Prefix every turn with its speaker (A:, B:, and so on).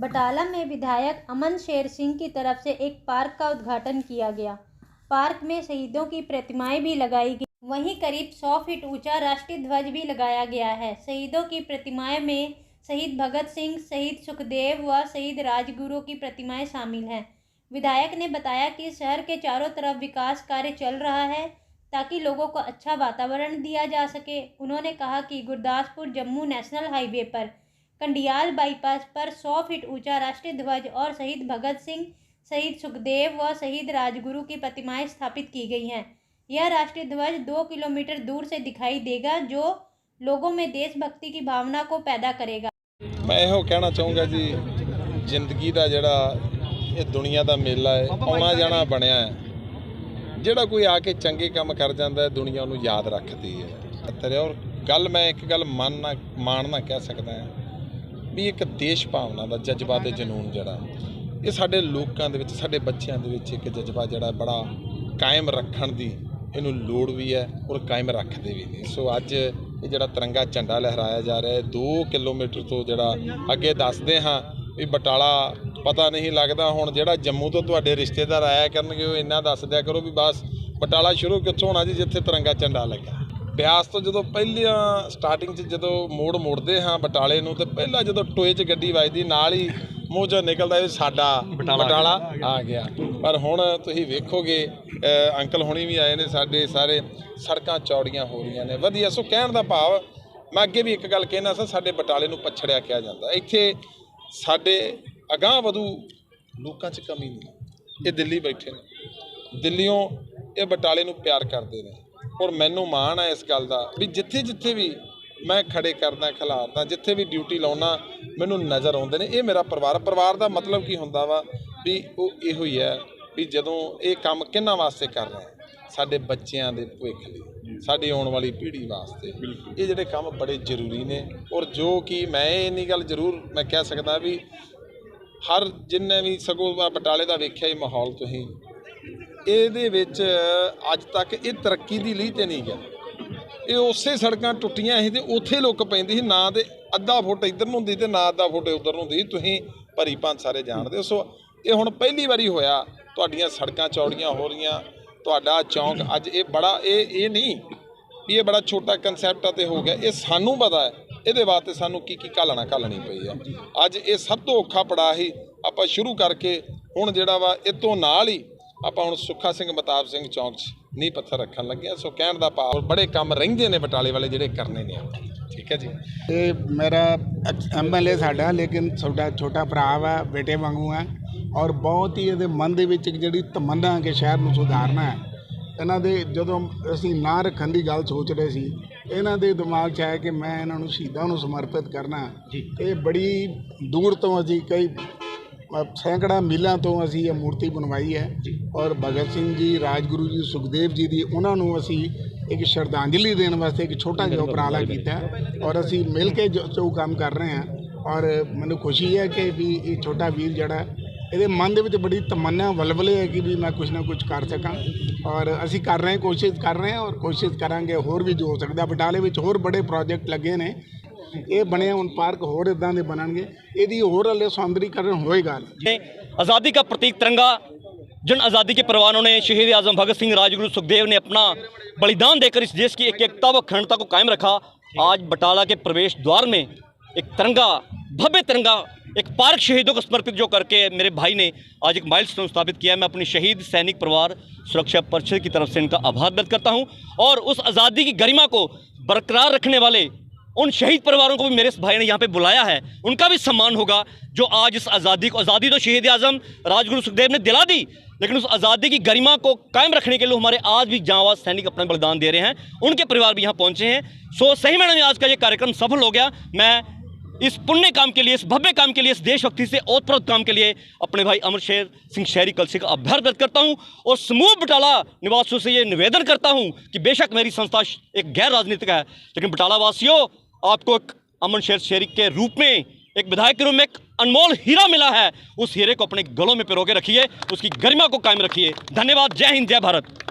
A: बटाला में विधायक अमन शेर सिंह की तरफ़ से एक पार्क का उद्घाटन किया गया। पार्क में शहीदों की प्रतिमाएँ भी लगाई गई। वहीं करीब सौ फीट ऊँचा राष्ट्रीय ध्वज भी लगाया गया है। शहीदों की प्रतिमाएँ में शहीद भगत सिंह, शहीद सुखदेव व शहीद राजगुरु की प्रतिमाएँ शामिल हैं। विधायक ने बताया कि शहर के चारों तरफ़ विकास कार्य चल रहा है ताकि लोगों को अच्छा वातावरण दिया जा सके। उन्होंने कहा कि गुरदासपुर जम्मू नेशनल हाईवे पर कंडियाल बाईपास पर 100 फीट ऊंचा राष्ट्रीय ध्वज और शहीद भगत सिंह शहीद सुखदेव व शहीद राजगुरु की प्रतिमाएं स्थापित की गई हैं यह राष्ट्रीय ध्वज दो किलोमीटर दूर से दिखाई देगा जो लोगों में देशभक्ति की भावना को पैदा करेगा
B: ਮੈਂ ਇਹੋ ਕਹਿਣਾ ਚਾਹੂੰਗਾ ਜੀ ਜ਼ਿੰਦਗੀ ਦਾ ਜਿਹੜਾ ਇਹ ਦੁਨੀਆ ਦਾ ਮੇਲਾ ਹੈ ਆਉਣਾ ਜਾਣਾ ਬਣਿਆ ਹੈ ਜਿਹੜਾ ਕੋਈ ਆ ਕੇ ਚੰਗੇ ਕੰਮ ਕਰ ਜਾਂਦਾ ਹੈ ਦੁਨੀਆ ਉਹਨੂੰ ਯਾਦ ਰੱਖਦੀ ਹੈ ਤੇਰੇ ਔਰ ਗੱਲ ਮੈਂ ਇੱਕ ਗੱਲ ਮੰਨਣਾ ਮਾਣਨਾ ਕਹਿ ਸਕਦਾ ਹਾਂ ਵੀ ਇੱਕ ਦੇਸ਼ ਭਾਵਨਾ ਦਾ ਜਜ਼ਬਾ ਤੇ ਜਨੂਨ ਜਿਹੜਾ, ਇਹ ਸਾਡੇ ਲੋਕਾਂ ਦੇ ਵਿੱਚ, ਸਾਡੇ ਬੱਚਿਆਂ ਦੇ ਵਿੱਚ ਇੱਕ ਜਜ਼ਬਾ ਜਿਹੜਾ ਬੜਾ ਕਾਇਮ ਰੱਖਣ ਦੀ ਇਹਨੂੰ ਲੋੜ ਵੀ ਹੈ ਔਰ ਕਾਇਮ ਰੱਖਦੇ ਵੀ ਨੇ। ਸੋ ਅੱਜ ਇਹ ਜਿਹੜਾ ਤਿਰੰਗਾ ਝੰਡਾ ਲਹਿਰਾਇਆ ਜਾ ਰਿਹਾ ਹੈ 2 ਕਿਲੋਮੀਟਰ ਤੋਂ ਜਿਹੜਾ ਅੱਗੇ ਦੱਸਦੇ ਹਾਂ ਵੀ ਬਟਾਲਾ ਪਤਾ ਨਹੀਂ ਲੱਗਦਾ ਹੁਣ ਜਿਹੜਾ ਜੰਮੂ ਤੋਂ ਤੁਹਾਡੇ ਰਿਸ਼ਤੇਦਾਰ ਆਇਆ ਕਰਨਗੇ, ਉਹ ਇੰਨਾ ਦੱਸ ਦਿਆ ਕਰੋ ਵੀ ਬਸ ਬਟਾਲਾ ਸ਼ੁਰੂ ਕਿੱਥੋਂ ਹੋਣਾ ਜੀ, ਜਿੱਥੇ ਤਿਰੰਗਾ ਝੰਡਾ ਲੱਗਾ ਬਿਆਸ ਤੋਂ ਜਦੋਂ ਪਹਿਲੀਆਂ ਸਟਾਰਟਿੰਗ 'ਚ ਜਦੋਂ ਮੋੜ ਮੁੜਦੇ ਹਾਂ ਬਟਾਲੇ ਨੂੰ ਤੇ ਪਹਿਲਾਂ ਜਦੋਂ ਟੋਏ 'ਚ ਗੱਡੀ ਵੱਜਦੀ ਨਾਲ ਹੀ ਮੂੰਹ 'ਚੋਂ ਨਿਕਲਦਾ ਇਹ ਸਾਡਾ ਬਟਾਲਾ। ਆ ਗਿਆ। ਪਰ ਹੁਣ ਤੁਸੀਂ ਵੇਖੋਗੇ ਅੰਕਲ ਹੁਣੀ ਵੀ ਆਏ ਨੇ ਸਾਡੇ ਸਾਰੇ ਸੜਕਾਂ ਚੌੜੀਆਂ ਹੋ ਰਹੀਆਂ ਨੇ। ਵਧੀਆ ਸੋ ਕਹਿਣ ਦਾ ਭਾਵ ਮੈਂ ਅੱਗੇ ਵੀ ਇੱਕ ਗੱਲ ਕਹਿਣਾ ਸੀ ਸਾਡੇ ਬਟਾਲੇ ਨੂੰ ਪਛੜਿਆ ਕਿਹਾ ਜਾਂਦਾ। ਇੱਥੇ ਸਾਡੇ ਅਗਾਂਹ ਵਧੂ ਲੋਕਾਂ 'ਚ ਕਮੀ ਨਹੀਂ। ਇਹ ਦਿੱਲੀ ਬੈਠੇ ਨੇ। ਦਿੱਲੀੋਂ ਇਹ ਬਟਾਲੇ ਨੂੰ ਪਿਆਰ ਕਰਦੇ ਨੇ। ਔਰ ਮੈਨੂੰ ਮਾਣ ਹੈ ਇਸ ਗੱਲ ਦਾ ਵੀ ਜਿੱਥੇ ਜਿੱਥੇ ਵੀ ਮੈਂ ਖੜੇ ਕਰਦਾ, ਖਿਲਾਰਦਾ, ਜਿੱਥੇ ਵੀ ਡਿਊਟੀ ਲਾਉਣਾ ਮੈਨੂੰ ਨਜ਼ਰ ਆਉਂਦੇ ਨੇ। ਇਹ ਮੇਰਾ ਪਰਿਵਾਰ ਪਰਿਵਾਰ ਦਾ ਮਤਲਬ ਕੀ ਹੁੰਦਾ ਵਾ ਵੀ ਉਹ ਇਹੋ ਹੀ ਹੈ ਵੀ ਜਦੋਂ ਇਹ ਕੰਮ ਕਿਹਨਾਂ ਵਾਸਤੇ ਕਰ ਰਹੇ ਸਾਡੇ ਬੱਚਿਆਂ ਦੇ ਭਵਿੱਖ ਲਈ, ਸਾਡੀ ਆਉਣ ਵਾਲੀ ਪੀੜ੍ਹੀ ਵਾਸਤੇ। ਇਹ ਜਿਹੜੇ ਕੰਮ ਬੜੇ ਜ਼ਰੂਰੀ ਨੇ। ਔਰ ਜੋ ਕਿ ਮੈਂ ਇੰਨੀ ਗੱਲ ਜ਼ਰੂਰ ਮੈਂ ਕਹਿ ਸਕਦਾ ਵੀ ਹਰ ਜਿੰਨੇ ਵੀ ਸਗੋਂ ਆਹ ਬਟਾਲੇ ਦਾ ਵੇਖਿਆ ਇਹ ਮਾਹੌਲ ਤੁਸੀਂ ਇਹਦੇ ਵਿੱਚ ਅੱਜ ਤੱਕ ਇਹ ਤਰੱਕੀ ਦੀ ਲੀਹ ਤੇ ਨਹੀਂ ਗਿਆ। ਇਹ ਉਸੇ ਸੜਕਾਂ ਟੁੱਟੀਆਂ ਸੀ ਤੇ ਉੱਥੇ ਲੋਕ ਪੈਂਦੀ ਸੀ, ਨਾ ਤੇ ਅੱਧਾ ਫੁੱਟ ਇੱਧਰ ਨੂੰ ਹੁੰਦੀ ਤੇ ਨਾ ਅੱਧਾ ਫੁੱਟ ਉੱਧਰ ਨੂੰ ਹੁੰਦੀ ਤੁਸੀਂ ਭਰੀ ਪੰਜ ਸਾਰੇ ਜਾਣਦੇ ਹੋ। ਸੋ ਇਹ ਹੁਣ ਪਹਿਲੀ ਵਾਰੀ ਹੋਇਆ, ਤੁਹਾਡੀਆਂ ਸੜਕਾਂ ਚੌੜੀਆਂ ਹੋ ਰਹੀਆਂ। ਤੁਹਾਡਾ ਚੌਂਕ ਅੱਜ ਇਹ ਬੜਾ, ਇਹ ਇਹ ਨਹੀਂ ਵੀ ਇਹ ਬੜਾ ਛੋਟਾ ਕਨਸੈਪਟ ਤੇ ਹੋ ਗਿਆ। ਇਹ ਸਾਨੂੰ ਪਤਾ ਹੈ, ਇਹਦੇ ਵਾਸਤੇ ਸਾਨੂੰ ਕੀ ਕੀ ਘਾਲਣਾ ਘਾਲਣੀ ਪਈ ਆ। ਅੱਜ ਇਹ ਸਭ ਤੋਂ ਔਖਾ ਪੜਾ ਹੀ ਆਪਾਂ ਸ਼ੁਰੂ ਕਰਕੇ ਹੁਣ ਜਿਹੜਾ ਵਾ, ਇਹ ਤੋਂ ਨਾਲ ਹੀ ਆਪਾਂ ਹੁਣ ਸੁੱਖਾ ਸਿੰਘ ਮਤਾਬ ਸਿੰਘ ਚੌਂਕ 'ਚ ਨੀਂਹ ਪੱਥਰ ਰੱਖਣ ਲੱਗੇ ਆ ਸੋ ਕਹਿਣ ਦਾ ਭਾਵ ਬੜੇ ਕੰਮ ਰਹਿੰਦੇ ਨੇ ਬਟਾਲੇ ਵਾਲੇ ਜਿਹੜੇ ਕਰਨੇ ਨੇ। ਠੀਕ ਹੈ ਜੀ?
C: ਇਹ ਮੇਰਾ ਐਮਐਲਏ ਸਾਡਾ ਲੇਕਿਨ ਛੋਟਾ ਛੋਟਾ ਭਰਾ ਵਾ ਬੇਟੇ ਵਾਂਗੂ ਹੈ ਔਰ ਬਹੁਤ ਹੀ ਇਹਦੇ ਮਨ ਦੇ ਵਿੱਚ ਇੱਕ ਜਿਹੜੀ ਤਮੰਨਾ ਕਿ ਸ਼ਹਿਰ ਨੂੰ ਸੁਧਾਰਨਾ ਹੈ। ਇਹਨਾਂ ਦੇ ਜਦੋਂ ਅਸੀਂ ਨਾਂ ਰੱਖਣ ਦੀ ਗੱਲ ਸੋਚ ਰਹੇ ਸੀ ਇਹਨਾਂ ਦੇ ਦਿਮਾਗ 'ਚ ਆਇਆ ਕਿ ਮੈਂ ਇਹਨਾਂ ਨੂੰ ਸ਼ਹੀਦਾਂ ਨੂੰ ਸਮਰਪਿਤ ਕਰਨਾ ਇਹ ਬੜੀ ਦੂਰ ਤੋਂ ਅਸੀਂ ਕਈ ਸੈਂਕੜਾ ਮੀਲਾਂ ਤੋਂ ਅਸੀਂ ਇਹ ਮੂਰਤੀ ਬਣਵਾਈ ਹੈ ਔਰ ਭਗਤ ਸਿੰਘ ਜੀ ਰਾਜਗੁਰੂ ਜੀ ਸੁਖਦੇਵ ਜੀ ਦੀ ਉਹਨਾਂ ਨੂੰ ਅਸੀਂ ਇੱਕ ਸ਼ਰਧਾਂਜਲੀ ਦੇਣ ਵਾਸਤੇ ਇੱਕ ਛੋਟਾ ਜਿਹਾ ਉਪਰਾਲਾ ਕੀਤਾ ਔਰ ਅਸੀਂ ਮਿਲ ਕੇ ਜੋ ਜੋ ਕੰਮ ਕਰ ਰਹੇ ਹਾਂ ਔਰ ਮੈਨੂੰ ਖੁਸ਼ੀ ਹੈ ਕਿ ਵੀ ਇਹ ਛੋਟਾ ਵੀਰ ਜਿਹੜਾ ਇਹਦੇ ਮਨ ਦੇ ਵਿੱਚ ਬੜੀ ਤਮੰਨਾ ਵਲਵਲੇ ਹੈ ਕਿ ਵੀ ਮੈਂ ਕੁਝ ਨਾ ਕੁਝ ਕਰ ਸਕਾਂ ਔਰ ਅਸੀਂ ਕਰ ਰਹੇ ਹਾਂ ਕੋਸ਼ਿਸ਼ ਕਰ ਰਹੇ ਹਾਂ ਔਰ ਕੋਸ਼ਿਸ਼ ਕਰਾਂਗੇ ਹੋਰ ਵੀ ਜੋ ਹੋ ਸਕਦਾ। ਬਟਾਲੇ ਵਿੱਚ ਹੋਰ ਬੜੇ ਪ੍ਰੋਜੈਕਟ ਲੱਗੇ ਨੇ ਇਹ ਬਣੇ ਹੁਣ ਪਾਰਕ ਹੋਰ ਇਦਾਂ ਦੇ ਬਣਨਗੇ ਇਹਦੀ ਹੋਰ ਹਲੇ ਸੌਂਦਰੀਕਰਨ ਹੋਏਗਾ
D: ने आज़ादी का प्रतीक तिरंगा जिन आज़ादी के परवानों ने शहीद आजम भगत सिंह राजगुरु सुखदेव ने अपना बलिदान देकर इस देश की एक एकता व अखंडता को कायम रखा आज बटाला के प्रवेश द्वार में एक तिरंगा भव्य तिरंगा एक पार्क शहीदों को समर्पित जो करके मेरे भाई ने आज एक माइलस्टोन स्थापित किया है मैं अपनी शहीद सैनिक परिवार सुरक्षा परिषद की तरफ से इनका आभार व्यक्त करता हूँ और उस आज़ादी की गरिमा को बरकरार रखने वाले उन शहीद परिवारों को भी मेरे भाई ने यहाँ पे बुलाया है। उनका भी सम्मान होगा, जो आज इस आज़ादी को आज़ादी तो शहीद आज़म, राजगुरु सुखदेव ने दिला दी, लेकिन उस आज़ादी की गरिमा को कायम रखने के लिए हमारे आज भी जावाज सैनिक अपना बलिदान दे रहे हैं, उनके परिवार भी यहाँ पहुँचे हैं। सो सही मैडम आज का ये कार्यक्रम सफल हो गया। मैं इस पुण्य काम के लिए, इस भव्य काम के लिए, इस देशभक्ति से ओतप्रोत काम के लिए अपने भाई अमर शेर सिंह शहरी कलसी का आभार व्यक्त करता हूँ और समूह बटाला निवासियों से ये निवेदन करता हूँ कि बेशक मेरी संस्था एक गैर राजनीतिक है, लेकिन बटाला वासियों आपको एक अमन शेर शहरी के रूप में, एक विधायक के रूप में एक अनमोल हीरा मिला है। उस हीरे को अपने गलों में पिरो के रखिए, उसकी गरिमा को कायम रखिए। धन्यवाद। जय हिंद, जय भारत।